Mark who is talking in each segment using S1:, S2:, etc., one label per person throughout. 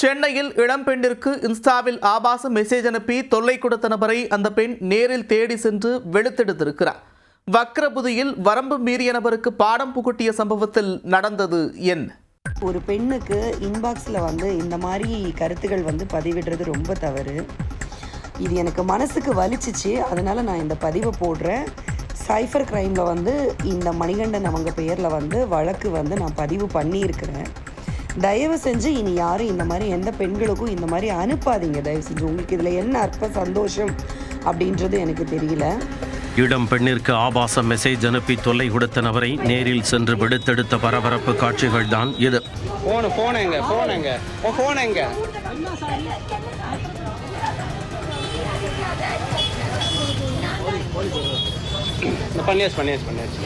S1: சென்னையில் இளம்பெண்ணிற்கு இன்ஸ்டாவில் ஆபாச மெசேஜ் அனுப்பி தொல்லை கொடுத்த நபரை அந்த பெண் நேரில் தேடி சென்று வெளுத்தெடுத்திருக்கிறார். வக்ரபுதியில் வரம்பு மீறிய நபருக்கு பாடம் புகட்டிய சம்பவத்தில் நடந்தது என்ன?
S2: ஒரு பெண்ணுக்கு இன்பாக்ஸில் வந்து இந்த மாதிரி கருத்துகள் வந்து பதிவிடுறது ரொம்ப தவறு. இது எனக்கு மனசுக்கு வலிச்சிச்சு. அதனால் நான் இந்த பதிவை போடுறேன். சைஃபர் க்ரைமில் வந்து இந்த மணிகண்டன் அவங்க பெயரில் வந்து வழக்கு வந்து நான் பதிவு பண்ணியிருக்கிறேன். தயவு செஞ்சு இனி யாரும் இந்த மாதிரி எந்த பெண்களுக்கும் இந்த மாதிரி அனுப்பாதீங்க. தயவு செஞ்சு உங்களுக்கு இதில் என்ன அற்ப சந்தோஷம் அப்படின்றது எனக்கு தெரியல.
S3: இளம் பெண்ணிற்கு ஆபாச மெசேஜ் அனுப்பி தொல்லை கொடுத்த நபரை நேரில் சென்று வெடுத்தெடுத்த பரபரப்பு காட்சிகள் தான் இது.
S4: உன் ஃபோன் எங்க. இந்த பண்ணியாச்சு பண்ணியாச்சு பண்ணியாச்சு.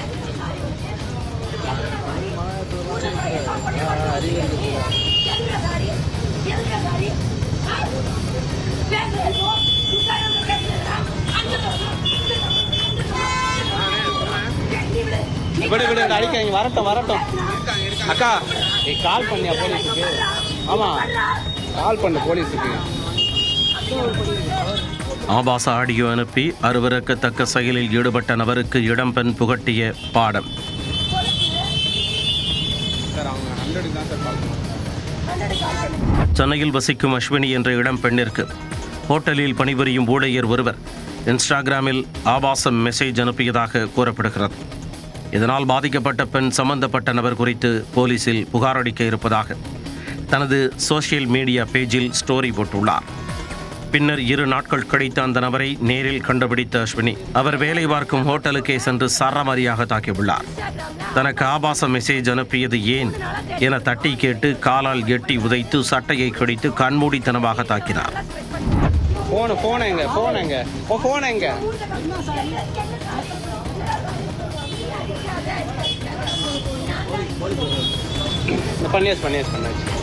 S4: விடு விடு அடிக்காங்க வரட்டும் வரட்டும். அக்கா நீ கால் பண்ணியா போலீஸுக்கு? ஆமா. கால் பண்ண போலீஸுக்கு.
S3: ஆபாச ஆடியோ அனுப்பி அருவருக்கத்தக்க செயலில் ஈடுபட்ட நபருக்கு இடம்பெண் புகட்டிய பாடம்.
S4: சார் அவங்க ஹண்ட்ரடுக்கு தான் சார் கால் பண்ணுவாங்க
S3: சென்னையில் வசிக்கும் அஸ்வினி என்ற இளம் பெண்ணிற்கு ஹோட்டலில் பணிபுரியும் ஊழியர் ஒருவர் இன்ஸ்டாகிராமில் ஆபாசம் மெசேஜ் அனுப்பியதாக கூறப்படுகிறது. இதனால் பாதிக்கப்பட்ட பெண் சம்பந்தப்பட்ட நபர் குறித்து போலீசில் புகாரளிக்க இருப்பதாக தனது சோஷியல் மீடியா பேஜில் ஸ்டோரி போட்டுள்ளார். பின்னர் இரு நாட்கள் கழித்து அந்த நபரை நேரில் கண்டுபிடித்த அஸ்வினி. அவர் வேலை பார்க்கும் ஹோட்டலுக்கே சென்று சரமாரியாக தாக்கியுள்ளார். தனக்கு ஆபாச மெசேஜ் அனுப்பியது ஏன் என தட்டி கேட்டு காலால் எட்டி உதைத்து சட்டையை கடித்து கண்மூடித்தனமாக தாக்கினார்.
S4: ஃபோனு எங்க எங்க எங்க பண்ணியாச்சு பண்ணியாச்சு பண்ணாச்சு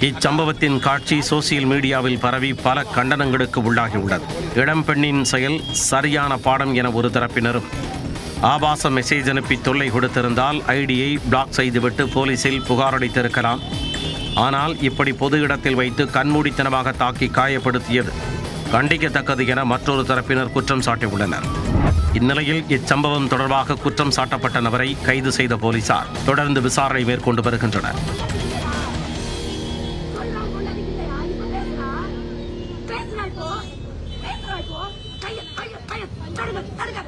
S3: இச்சம்பவத்தின் காட்சி சோசியல் மீடியாவில் பரவி பல கண்டனங்களுக்கு உள்ளாகியுள்ளது. இளம்பெண்ணின் செயல் சரியான பாடம் என ஒரு தரப்பினரும் ஆபாச மெசேஜ் அனுப்பி தொல்லை கொடுத்திருந்தால் ஐடியை பிளாக் செய்துவிட்டு போலீசில் புகார் அளித்திருக்கலாம். ஆனால் இப்படி பொது இடத்தில் வைத்து கண்மூடித்தனமாக தாக்கி காயப்படுத்தியது கண்டிக்கத்தக்கது என மற்றொரு தரப்பினர் குற்றம் சாட்டியுள்ளனர். இந்நிலையில் இச்சம்பவம் தொடர்பாக குற்றம் சாட்டப்பட்ட நபரை கைது செய்த போலீசார் தொடர்ந்து விசாரணை மேற்கொண்டு வருகின்றனர்.